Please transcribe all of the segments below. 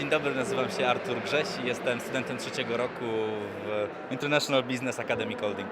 Dzień dobry, nazywam się Artur Grześ i jestem studentem trzeciego roku w International Business Academy Holding.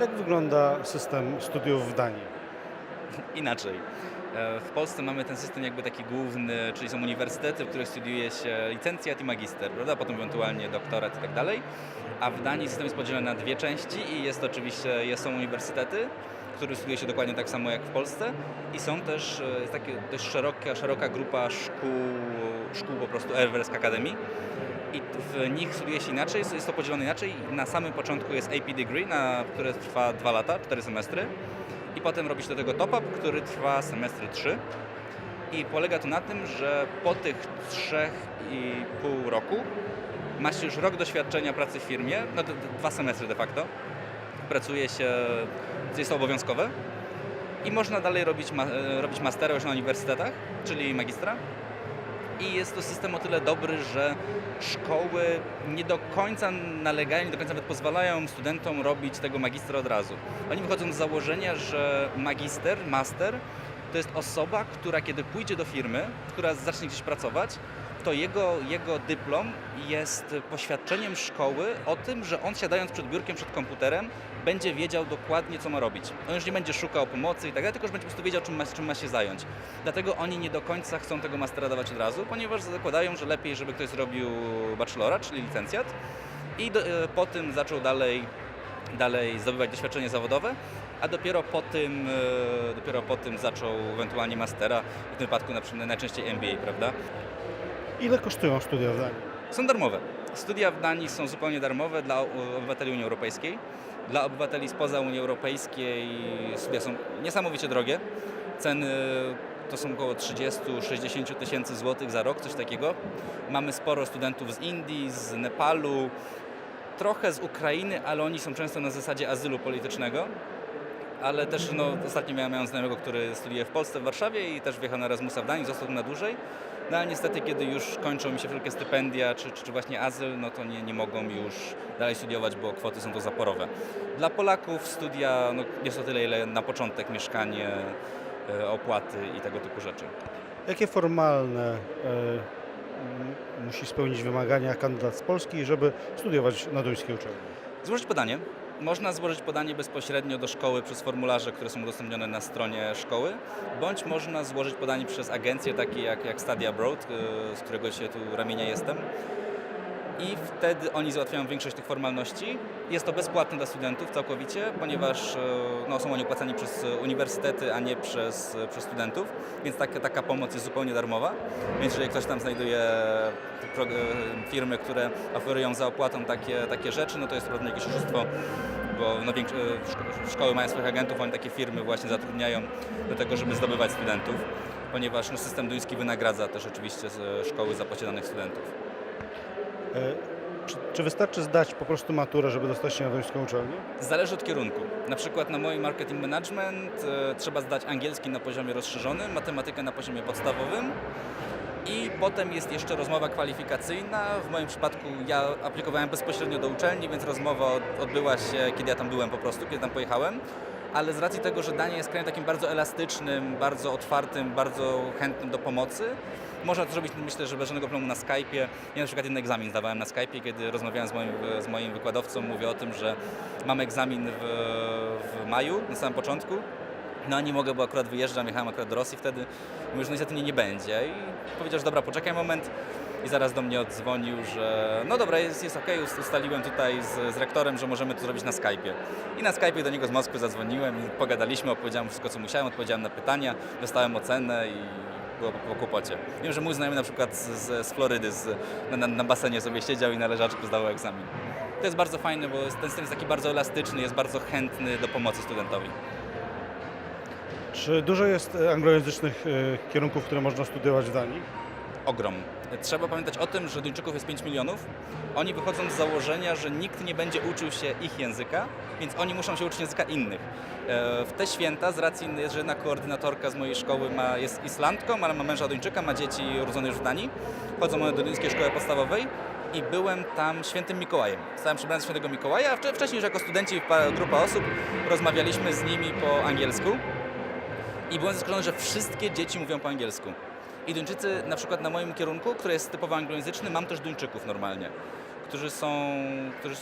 Jak wygląda system studiów w Danii? Inaczej. E, W Polsce mamy ten system jakby taki główny, czyli są uniwersytety, w których studiuje się licencjat i magister, prawda? Potem ewentualnie doktorat i tak dalej. A w Danii system jest podzielony na dwie części i jest oczywiście, jest, są uniwersytety, w których studiuje się dokładnie tak samo jak w Polsce. I są też e, jest takie dość szeroka, szeroka grupa szkół, szkół po prostu Everest Academy. I w nich studiuje się inaczej, jest to podzielone inaczej. Na samym początku jest AP Degree, na, które trwa dwa lata, cztery semestry. I potem robi się do tego top-up, który trwa semestry 3 i polega to na tym, że po tych trzech i pół roku masz już rok doświadczenia pracy w firmie, no to dwa semestry de facto, pracuje się, jest to obowiązkowe i można dalej robić, ma, e, robić mastera już na uniwersytetach, czyli magistra i jest to system o tyle dobry, że szkoły nie do końca nalegają, nie do końca nawet pozwalają studentom robić tego magistra od razu. Oni wychodzą z założenia, że magister, master to jest osoba, która kiedy pójdzie do firmy, która zacznie gdzieś pracować, to jego, jego dyplom jest poświadczeniem szkoły o tym, że on siadając przed biurkiem, przed komputerem, będzie wiedział dokładnie, co ma robić. On już nie będzie szukał pomocy i tak dalej, tylko już będzie po prostu wiedział, czym ma, czym ma się zająć. Dlatego oni nie do końca chcą tego mastera dawać od razu, ponieważ zakładają, że lepiej, żeby ktoś zrobił bachelora, czyli licencjat i do, e, po tym zaczął dalej, dalej zdobywać doświadczenie zawodowe, a dopiero po tym, e, dopiero po tym zaczął ewentualnie mastera, w tym wypadku na przykład najczęściej MBA, prawda? Ile kosztują studia w Danii? Są darmowe. Studia w Danii są zupełnie darmowe dla obywateli Unii Europejskiej. Dla obywateli spoza Unii Europejskiej studia są niesamowicie drogie. Ceny to są około 30-60 tysięcy złotych za rok, coś takiego. Mamy sporo studentów z Indii, z Nepalu, trochę z Ukrainy, ale oni są często na zasadzie azylu politycznego. Ale też no, ostatnio miałem, znajomego, który studiuje w Polsce, w Warszawie i też wjechał na Erasmusa w Danii, został na dłużej. No ale niestety, kiedy już kończą mi się wszelkie stypendia, czy, czy, czy właśnie azyl, no to nie, nie mogą już dalej studiować, bo kwoty są to zaporowe. Dla Polaków studia no, jest to tyle, ile na początek mieszkanie, e, opłaty i tego typu rzeczy. Jakie formalne e, m, musi spełnić wymagania kandydat z Polski, żeby studiować na duńskiej uczelni? Złożyć podanie. Można złożyć podanie bezpośrednio do szkoły przez formularze, które są udostępnione na stronie szkoły, bądź można złożyć podanie przez agencje takie jak, jak Study Abroad, y, z którego się tu ramienia jestem. I wtedy oni załatwiają większość tych formalności. Jest to bezpłatne dla studentów całkowicie, ponieważ y, no, są oni opłacani przez uniwersytety, a nie przez, przez studentów, więc taka, taka pomoc jest zupełnie darmowa. Więc jeżeli ktoś tam znajduje pro- y, firmy, które oferują za opłatą takie, takie rzeczy, no to jest pewnie jakieś oszustwo, bo no, szkoły mają swoich agentów, oni takie firmy właśnie zatrudniają do tego, żeby zdobywać studentów, ponieważ no, system duński wynagradza też oczywiście szkoły za posiadanych studentów. E, czy, czy wystarczy zdać po prostu maturę, żeby dostać się na duńską uczelnię? Zależy od kierunku. Na przykład na moim marketing management e, trzeba zdać angielski na poziomie rozszerzonym, matematykę na poziomie podstawowym i potem jest jeszcze rozmowa kwalifikacyjna. W moim przypadku ja aplikowałem bezpośrednio do uczelni, więc rozmowa od- odbyła się, kiedy ja tam byłem po prostu, kiedy tam pojechałem. Ale z racji tego, że Dania jest krajem takim bardzo elastycznym, bardzo otwartym, bardzo chętnym do pomocy, można to zrobić, myślę, że bez żadnego problemu na Skype'ie. Ja na przykład jeden egzamin zdawałem na Skype'ie, kiedy rozmawiałem z moim, z moim wykładowcą, mówię o tym, że mam egzamin w, w maju, na samym początku. No nie mogę, bo akurat wyjeżdżam, jechałem akurat do Rosji wtedy. Mówię, że niestety mnie nie będzie. I powiedział, że dobra, poczekaj moment. I zaraz do mnie odzwonił, że no dobra, jest, jest okej, ust- ustaliłem tutaj z, z rektorem, że możemy to zrobić na Skype'ie. I na Skype'ie do niego z Moskwy zadzwoniłem i pogadaliśmy, opowiedziałem wszystko, co musiałem, odpowiedziałem na pytania, dostałem ocenę i było po, po kłopocie. Wiem, że mój znajomy na przykład z, z, Florydy z, na, na, basenie sobie siedział i na leżaczku zdawał egzamin. To jest bardzo fajne, bo ten system jest taki bardzo elastyczny, jest bardzo chętny do pomocy studentowi. Czy dużo jest e, anglojęzycznych e, kierunków, które można studiować w Danii? ogrom. Trzeba pamiętać o tym, że Duńczyków jest 5 milionów. Oni wychodzą z założenia, że nikt nie będzie uczył się ich języka, więc oni muszą się uczyć języka innych. E, W te święta, z racji, że jedna koordynatorka z mojej szkoły ma, jest Islandką, ale ma męża Duńczyka, ma dzieci urodzone już w Danii, chodzą one do duńskiej szkoły podstawowej i byłem tam świętym Mikołajem. Stałem przebrany świętego Mikołaja, a wcze- wcześniej już jako studenci, pa- grupa osób, rozmawialiśmy z nimi po angielsku i byłem zaskoczony, że wszystkie dzieci mówią po angielsku. I Duńczycy, na przykład na moim kierunku, który jest typowo anglojęzyczny, mam też Duńczyków normalnie, którzy są, którzy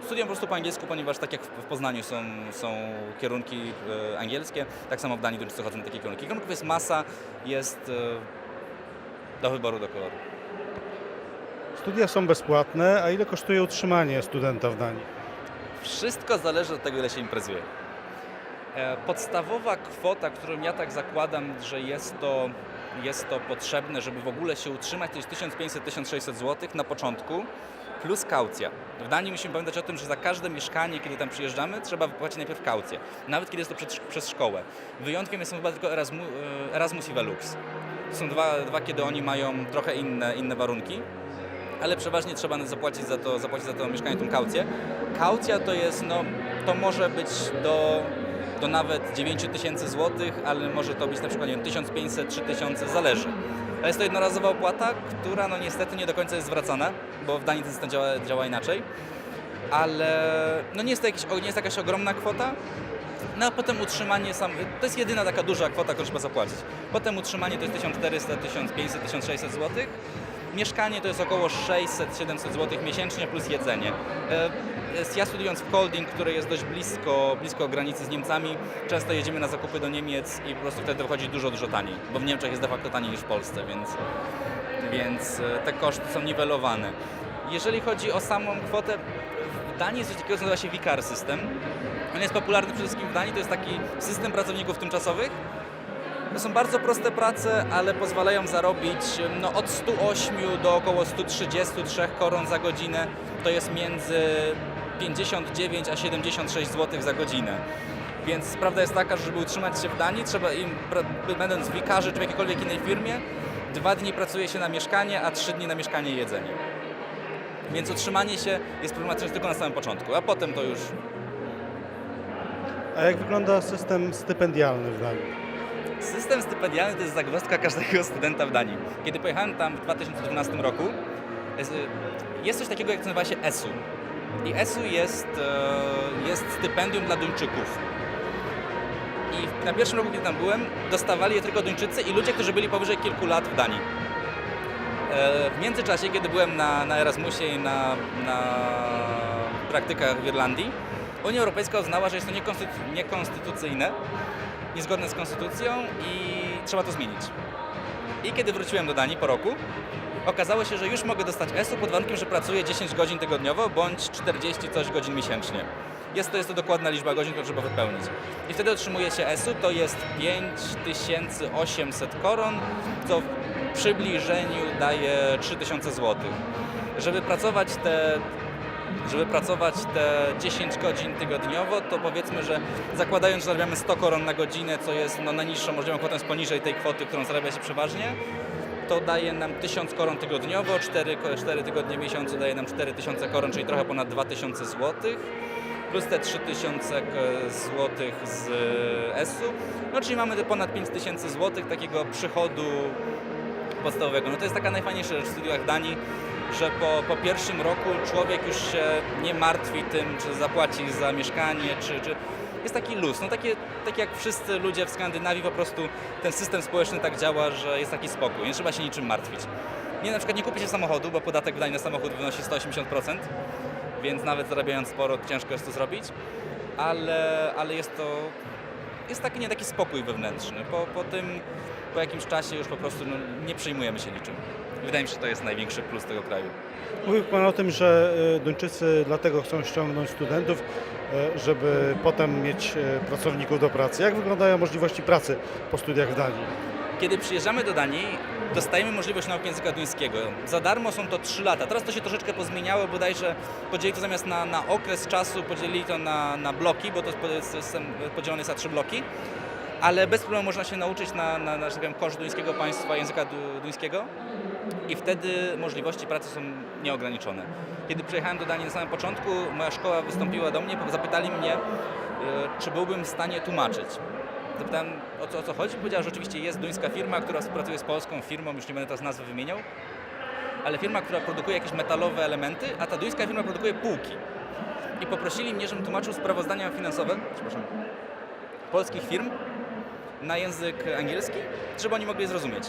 studiują po prostu po angielsku, ponieważ tak jak w w Poznaniu są, są kierunki e, angielskie, tak samo w Danii Duńczycy chodzą na takie kierunki. Kierunków jest masa, jest e, do wyboru, do koloru. Studia są bezpłatne, a ile kosztuje utrzymanie studenta w Danii? Wszystko zależy od tego, ile się imprezuje. E, Podstawowa kwota, którą ja tak zakładam, że jest to, jest to potrzebne, żeby w ogóle się utrzymać, to jest 1500-1600 zł na początku, plus kaucja. W Danii musimy pamiętać o tym, że za każde mieszkanie, kiedy tam przyjeżdżamy, trzeba wypłacić najpierw kaucję, nawet kiedy jest to przed, przez szkołę. Wyjątkiem są chyba tylko Erasmu, e, Erasmus i Velux. Są dwa, dwa, kiedy oni mają trochę inne, inne warunki ale przeważnie trzeba zapłacić za to, zapłacić za to mieszkanie tą kaucję. Kaucja to jest, no, to może być do, do nawet 9 tysięcy złotych, ale może to być na przykład nie wiem, 1500, 3000, zależy. Ale jest to jednorazowa opłata, która no niestety nie do końca jest zwracana, bo w Danii ten system działa, działa inaczej. Ale no nie jest to jakiś, nie jest jakaś ogromna kwota, no a potem utrzymanie sam, to jest jedyna taka duża kwota, którą trzeba zapłacić. Potem utrzymanie to jest 1400, 1500, 1600 złotych. Mieszkanie to jest około 600-700 zł miesięcznie plus jedzenie. E, Ja studiując w Kolding, który jest dość blisko, blisko granicy z Niemcami, często jedziemy na zakupy do Niemiec i po prostu wtedy wychodzi dużo, dużo taniej, bo w Niemczech jest de facto taniej niż w Polsce, więc, więc e, te koszty są niwelowane. Jeżeli chodzi o samą kwotę, w Danii jest coś takiego, co nazywa się Vicar System. On jest popularny przede wszystkim w Danii, to jest taki system pracowników tymczasowych, to są bardzo proste prace, ale pozwalają zarobić no, od 108 do około 133 koron za godzinę. To jest między 59 a 76 zł za godzinę. Więc prawda jest taka, że żeby utrzymać się w Danii, trzeba im, będąc w wikarzy czy w jakiejkolwiek innej firmie, dwa dni pracuje się na mieszkanie, a trzy dni na mieszkanie i jedzenie. Więc utrzymanie się jest problematyczne tylko na samym początku, a potem to już A jak wygląda system stypendialny w Danii? System stypendialny to jest zagwozdka każdego studenta w Danii. Kiedy pojechałem tam w 2012 roku, jest- jest coś takiego, jak nazywa się ESU. I ESU jest, e, jest stypendium dla Duńczyków. I na pierwszym roku, kiedy tam byłem, dostawali je tylko Duńczycy i ludzie, którzy byli powyżej kilku lat w Danii. E, W międzyczasie, kiedy byłem na, na Erasmusie i na, na praktykach w Irlandii, Unia Europejska uznała, że jest to niekonstytu- niekonstytucyjne, niezgodne z konstytucją i trzeba to zmienić. I kiedy wróciłem do Danii po roku, okazało się, że już mogę dostać ESU pod warunkiem, że pracuję 10 godzin tygodniowo bądź 40 coś godzin miesięcznie. Jest to, jest to dokładna liczba godzin, którą trzeba wypełnić. I wtedy otrzymuje się ESU, to jest 5800 koron, co w przybliżeniu daje 3000 zł. Żeby pracować te żeby pracować te 10 godzin tygodniowo, to powiedzmy, że zakładając, że zarabiamy 100 koron na godzinę, co jest no, najniższą możliwą kwotą, jest poniżej tej kwoty, którą zarabia się przeważnie, to daje nam 1000 koron tygodniowo, 4, 4 tygodnie miesiącu daje nam 4000 koron, czyli trochę ponad 2000 złotych plus te 3000 złotych z ESU, no czyli mamy te ponad 5000 złotych takiego przychodu podstawowego. No to jest taka najfajniejsza rzecz w studiach Danii, że po, po pierwszym roku człowiek już się nie martwi tym, czy zapłaci za mieszkanie, czy, czy jest taki luz. No takie, tak jak wszyscy ludzie w Skandynawii, po prostu ten system społeczny tak działa, że jest taki spokój, nie trzeba się niczym martwić. Nie, na przykład nie kupi się samochodu, bo podatek w na samochód wynosi 180%, więc nawet zarabiając sporo, ciężko jest to zrobić, ale, ale jest to jest taki nie taki spokój wewnętrzny. Po, po tym, po jakimś czasie już po prostu no, nie przejmujemy się niczym. Wydaje mi się, że to jest największy plus tego kraju. Mówił Pan o tym, że e, Duńczycy dlatego chcą ściągnąć studentów, e, żeby potem mieć e, pracowników do pracy. Jak wyglądają możliwości pracy po studiach w Danii? Kiedy przyjeżdżamy do Danii, dostajemy możliwość nauki języka duńskiego. Za darmo są to 3 lata. Teraz to się troszeczkę pozmieniało, bodajże podzielili to zamiast na, na okres czasu, podzielili to na, na bloki, bo to jest system podzielony jest na trzy bloki. Ale bez problemu można się nauczyć na, na, na tak powiem, koszt duńskiego państwa języka du- duńskiego i wtedy możliwości pracy są nieograniczone. Kiedy przyjechałem do Danii na samym początku, moja szkoła wystąpiła do mnie, zapytali mnie, e, czy byłbym w stanie tłumaczyć. Zapytałem o co, o co chodzi. Powiedział, że oczywiście jest duńska firma, która współpracuje z polską firmą, już nie będę teraz nazwy wymieniał, ale firma, która produkuje jakieś metalowe elementy, a ta duńska firma produkuje półki. I poprosili mnie, żebym tłumaczył sprawozdania finansowe, przepraszam, polskich firm na język angielski, żeby oni mogli zrozumieć.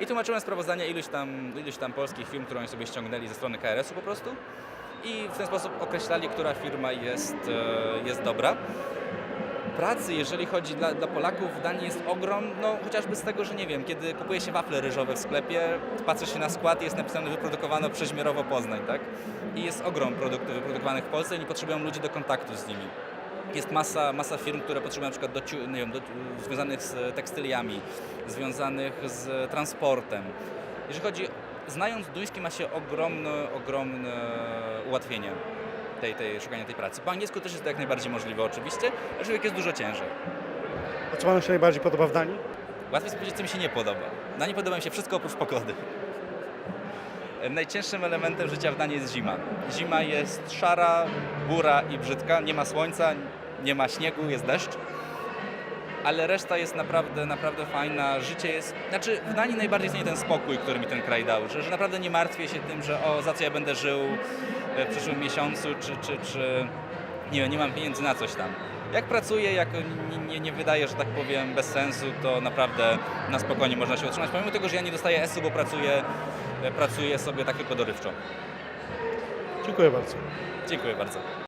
I tłumaczyłem sprawozdania iluś tam, iluś tam polskich firm, które oni sobie ściągnęli ze strony KRS-u po prostu i w ten sposób określali, która firma jest, e, jest dobra. Pracy, jeżeli chodzi dla, dla Polaków, w Danii jest ogrom, no chociażby z tego, że nie wiem, kiedy kupuje się wafle ryżowe w sklepie, patrzy się na skład i jest napisane wyprodukowano przeźmierowo Poznań, tak? I jest ogrom produktów wyprodukowanych w Polsce i nie potrzebują ludzi do kontaktu z nimi. Jest masa, masa firm, które potrzebują na przykład do, nie wiem, do, związanych z tekstyliami, związanych z transportem. Jeżeli chodzi, znając duński ma się ogromne, ogromne ułatwienie tej, tej, szukania tej pracy. Po angielsku też jest to jak najbardziej możliwe oczywiście, aczkolwiek jest dużo ciężej. A co Panu się najbardziej podoba w Danii? Łatwiej jest powiedzieć, co mi się nie podoba. Na nie podoba mi się wszystko oprócz pogody. Najcięższym elementem życia w Danii jest zima. Zima jest szara, bura i brzydka, nie ma słońca, nie ma śniegu, jest deszcz. Ale reszta jest naprawdę, naprawdę fajna. Życie jest. Znaczy, w Danii najbardziej cenię ten spokój, który mi ten kraj dał. Że, że naprawdę nie martwię się tym, że o, za co ja będę żył e, w przyszłym miesiącu, czy, czy, czy nie nie mam pieniędzy na coś tam. Jak pracuję, jak nie, nie, nie wydaje, że tak powiem, bez sensu, to naprawdę na spokojnie można się utrzymać. Pomimo tego, że ja nie dostaję ESU, bo pracuję, e, pracuję sobie tak tylko dorywczo. Dziękuję bardzo. Dziękuję bardzo.